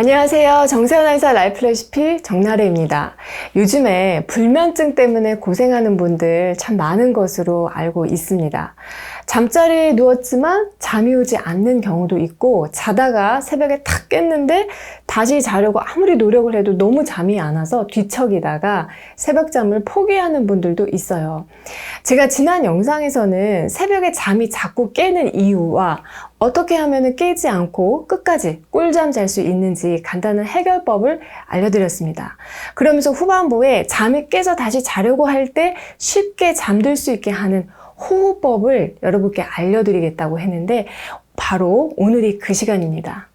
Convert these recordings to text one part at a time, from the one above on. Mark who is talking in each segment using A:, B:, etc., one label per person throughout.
A: 안녕하세요. 정세현 아이사 라이프 레시피 정나래입니다. 요즘에 불면증 때문에 고생하는 분들 참 많은 것으로 알고 있습니다. 잠자리에 누웠지만 잠이 오지 않는 경우도 있고 자다가 새벽에 탁 깼는데 다시 자려고 아무리 노력을 해도 너무 잠이 안 와서 뒤척이다가 새벽잠을 포기하는 분들도 있어요. 제가 지난 영상에서는 새벽에 잠이 자꾸 깨는 이유와 어떻게 하면 깨지 않고 끝까지 꿀잠 잘 수 있는지 간단한 해결법을 알려드렸습니다. 그러면서 후반부에 잠이 깨서 다시 자려고 할 때 쉽게 잠들 수 있게 하는 호흡법을 여러분께 알려드리겠다고 했는데 바로 오늘이 그 시간입니다.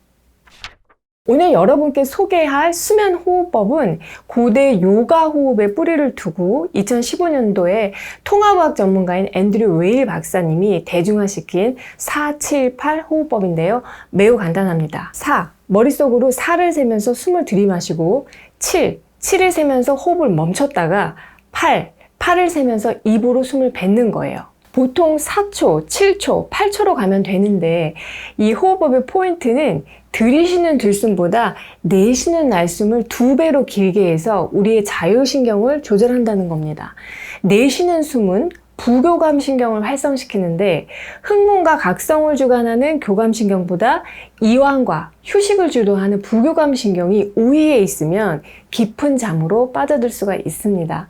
A: 오늘 여러분께 소개할 수면 호흡법은 고대 요가 호흡의 뿌리를 두고 2015년도에 통합학 전문가인 앤드류 웨일 박사님이 대중화시킨 478 호흡법인데요. 매우 간단합니다. 4. 머릿속으로 4를 세면서 숨을 들이마시고 7. 7을 세면서 호흡을 멈췄다가 8. 8을 세면서 입으로 숨을 뱉는 거예요. 보통 4초, 7초, 8초로 가면 되는데 이 호흡법의 포인트는 들이쉬는 들숨보다 내쉬는 날숨을 두 배로 길게 해서 우리의 자율신경을 조절한다는 겁니다. 내쉬는 숨은 부교감 신경을 활성시키는데 흥분과 각성을 주관하는 교감 신경보다 이완과 휴식을 주도하는 부교감 신경이 우위에 있으면 깊은 잠으로 빠져들 수가 있습니다.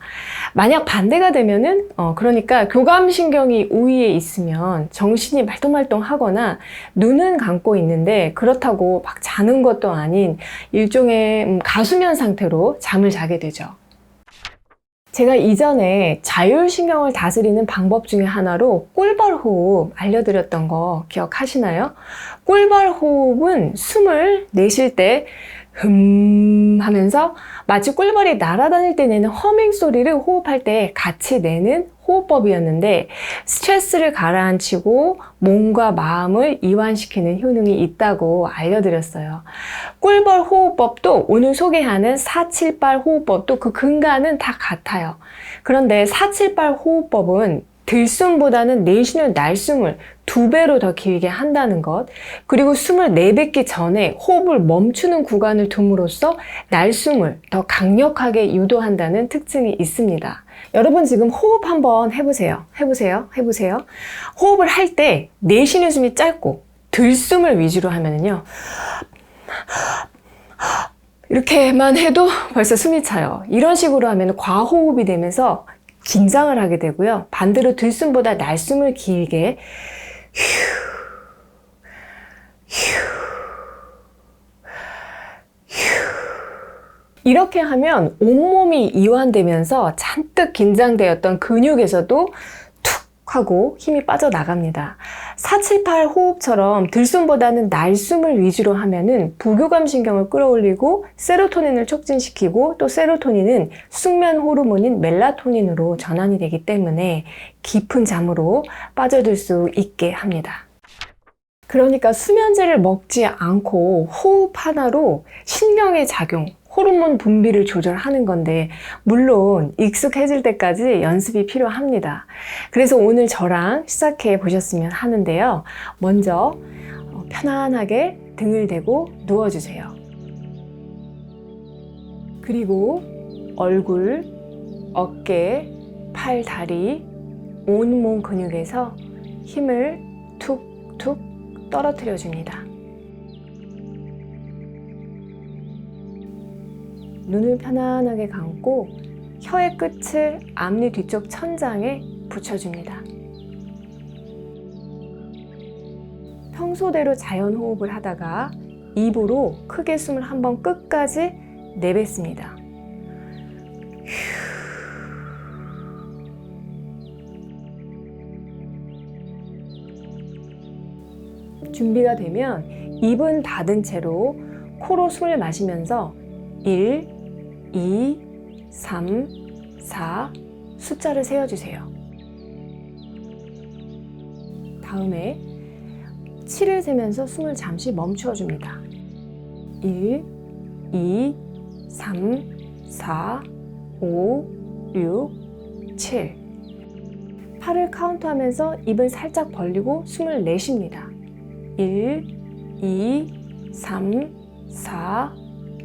A: 만약 반대가 되면은 어 그러니까 교감 신경이 우위에 있으면 정신이 말똥말똥하거나 눈은 감고 있는데 그렇다고 막 자는 것도 아닌 일종의 음, 가수면 상태로 잠을 자게 되죠. 제가 이전에 자율신경을 다스리는 방법 중에 하나로 꿀벌 호흡 알려드렸던 거 기억하시나요? 꿀벌 호흡은 숨을 내쉴 때 흠 하면서 마치 꿀벌이 날아다닐 때 내는 허밍 소리를 호흡할 때 같이 내는 호흡법이었는데 스트레스를 가라앉히고 몸과 마음을 이완시키는 효능이 있다고 알려드렸어요. 꿀벌 호흡법도 오늘 소개하는 478 호흡법도 그 근간은 다 같아요. 그런데 478 호흡법은 들숨보다는 내쉬는 날숨을 두 배로 더 길게 한다는 것, 그리고 숨을 내뱉기 전에 호흡을 멈추는 구간을 둠으로써 날숨을 더 강력하게 유도한다는 특징이 있습니다. 여러분 지금 호흡 한번 해보세요. 해보세요. 해보세요. 호흡을 할 때 내쉬는 숨이 짧고 들숨을 위주로 하면은요. 이렇게만 해도 벌써 숨이 차요. 이런 식으로 하면 과호흡이 되면서 긴장을 하게 되고요. 반대로 들숨보다 날숨을 길게 이렇게 하면 온몸이 이완되면서 잔뜩 긴장되었던 근육에서도 툭 하고 힘이 빠져나갑니다. 478 호흡처럼 들숨보다는 날숨을 위주로 하면은 부교감 신경을 끌어올리고 세로토닌을 촉진시키고 또 세로토닌은 숙면 호르몬인 멜라토닌으로 전환이 되기 때문에 깊은 잠으로 빠져들 수 있게 합니다. 그러니까 수면제를 먹지 않고 호흡 하나로 신경의 작용, 호르몬 분비를 조절하는 건데, 물론 익숙해질 때까지 연습이 필요합니다. 그래서 오늘 저랑 시작해 보셨으면 하는데요. 먼저 어, 편안하게 등을 대고 누워주세요. 그리고 얼굴, 어깨, 팔, 다리, 온몸 근육에서 힘을 툭툭 떨어뜨려 줍니다. 눈을 편안하게 감고 혀의 끝을 앞니 뒤쪽 천장에 붙여줍니다. 평소대로 자연 호흡을 하다가 입으로 크게 숨을 한번 끝까지 내뱉습니다. 준비가 되면 입은 닫은 채로 코로 숨을 마시면서 1, 2, 3, 4 숫자를 세어주세요. 다음에 7을 세면서 숨을 잠시 멈추어줍니다. 1, 2, 3, 4, 5, 6, 7 8을 카운트하면서 입을 살짝 벌리고 숨을 내쉽니다. 1, 2, 3, 4,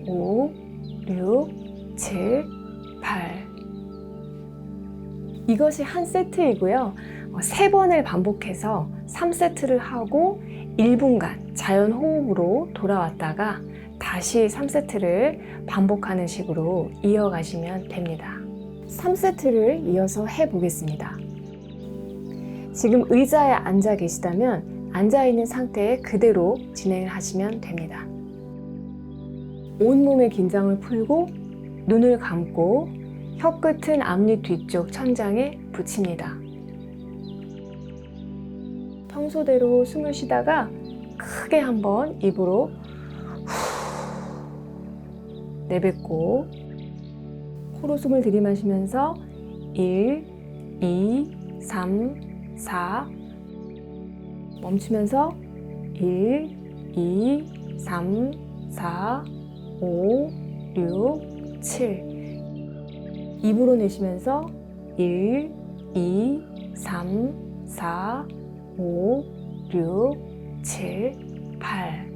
A: 5, 6, 7, 8. 이것이 한 세트이고요. 어, 세 번을 반복해서 3세트를 하고 1분간 자연 호흡으로 돌아왔다가 다시 3세트를 반복하는 식으로 이어가시면 됩니다. 3세트를 이어서 해 보겠습니다. 지금 의자에 앉아 계시다면 앉아 있는 상태에 그대로 진행을 하시면 됩니다. 온몸의 긴장을 풀고 눈을 감고 혀끝은 앞니 뒤쪽 천장에 붙입니다. 평소대로 숨을 쉬다가 크게 한번 입으로 후 내뱉고 코로 숨을 들이마시면서 1, 2, 3, 4 멈추면서 1, 2, 3, 4, 5, 6, 7 입으로 내쉬면서 1, 2, 3, 4, 5, 6, 7, 8.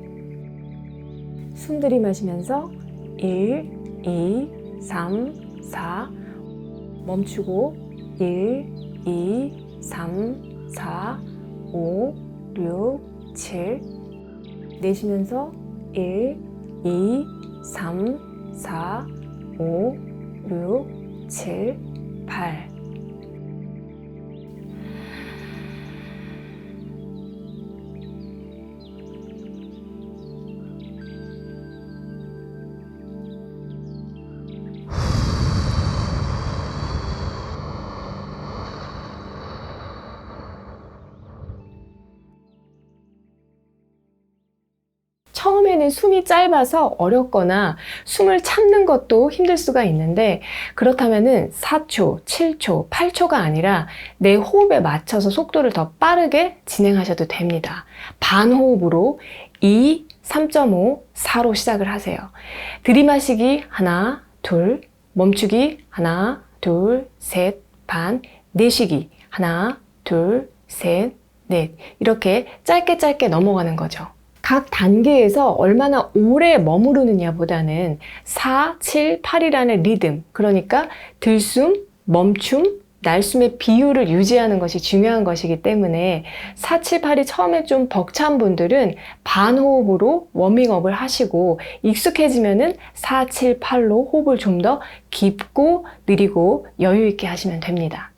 A: 숨 들이마시면서 1, 2, 3, 4. 멈추고 1, 2, 3, 4, 5, 6, 7. 내쉬면서 1, 2, 3, 4, 5, 6, 7, 8. 처음에는 숨이 짧아서 어렵거나 숨을 참는 것도 힘들 수가 있는데 그렇다면은 4초, 7초, 8초가 아니라 내 호흡에 맞춰서 속도를 더 빠르게 진행하셔도 됩니다. 반호흡으로 2, 3.5, 4로 시작을 하세요. 들이마시기 하나, 둘, 멈추기 하나, 둘, 셋, 반, 내쉬기 하나, 둘, 셋, 넷 이렇게 짧게 짧게 넘어가는 거죠. 각 단계에서 얼마나 오래 머무르느냐 보다는 4, 7, 8이라는 리듬, 그러니까 들숨, 멈춤, 날숨의 비율을 유지하는 것이 중요한 것이기 때문에 4, 7, 8이 처음에 좀 벅찬 분들은 반호흡으로 워밍업을 하시고 익숙해지면은 4, 7, 8로 호흡을 좀 더 깊고 느리고 여유 있게 하시면 됩니다.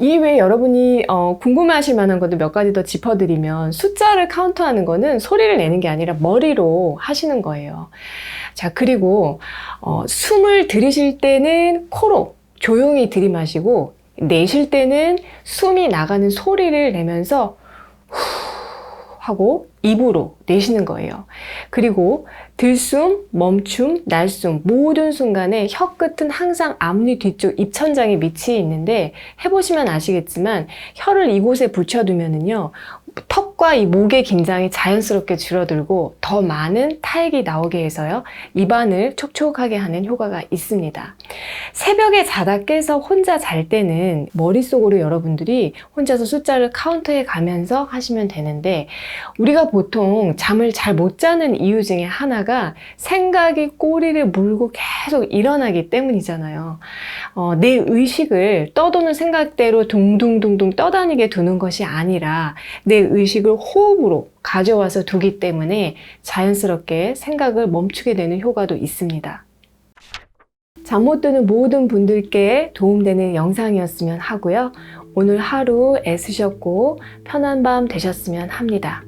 A: 이 외에 여러분이 어, 궁금해하실 만한 것도 몇 가지 더 짚어드리면 숫자를 카운트하는 거는 소리를 내는 게 아니라 머리로 하시는 거예요. 자 그리고 어, 숨을 들이실 때는 코로 조용히 들이마시고 내쉴 때는 숨이 나가는 소리를 내면서 후 하고 입으로 내쉬는 거예요. 그리고 들숨, 멈춤, 날숨 모든 순간에 혀 끝은 항상 앞니 뒤쪽 입천장에 위치해 있는데 해보시면 아시겠지만 혀를 이곳에 붙여두면은요 턱 과 이 목의 긴장이 자연스럽게 줄어들고 더 많은 타액이 나오게 해서요 입안을 촉촉하게 하는 효과가 있습니다. 새벽에 자다 깨서 혼자 잘 때는 머릿속으로 여러분들이 혼자서 숫자를 카운트해 가면서 하시면 되는데 우리가 보통 잠을 잘 못 자는 이유 중에 하나가 생각이 꼬리를 물고 계속 일어나기 때문이잖아요. 어, 내 의식을 떠도는 생각대로 둥둥둥둥 떠다니게 두는 것이 아니라 내 의식 을 호흡으로 가져와서 두기 때문에 자연스럽게 생각을 멈추게 되는 효과도 있습니다. 잠 못 드는 모든 분들께 도움되는 영상이었으면 하고요. 오늘 하루 애쓰셨고 편한 밤 되셨으면 합니다.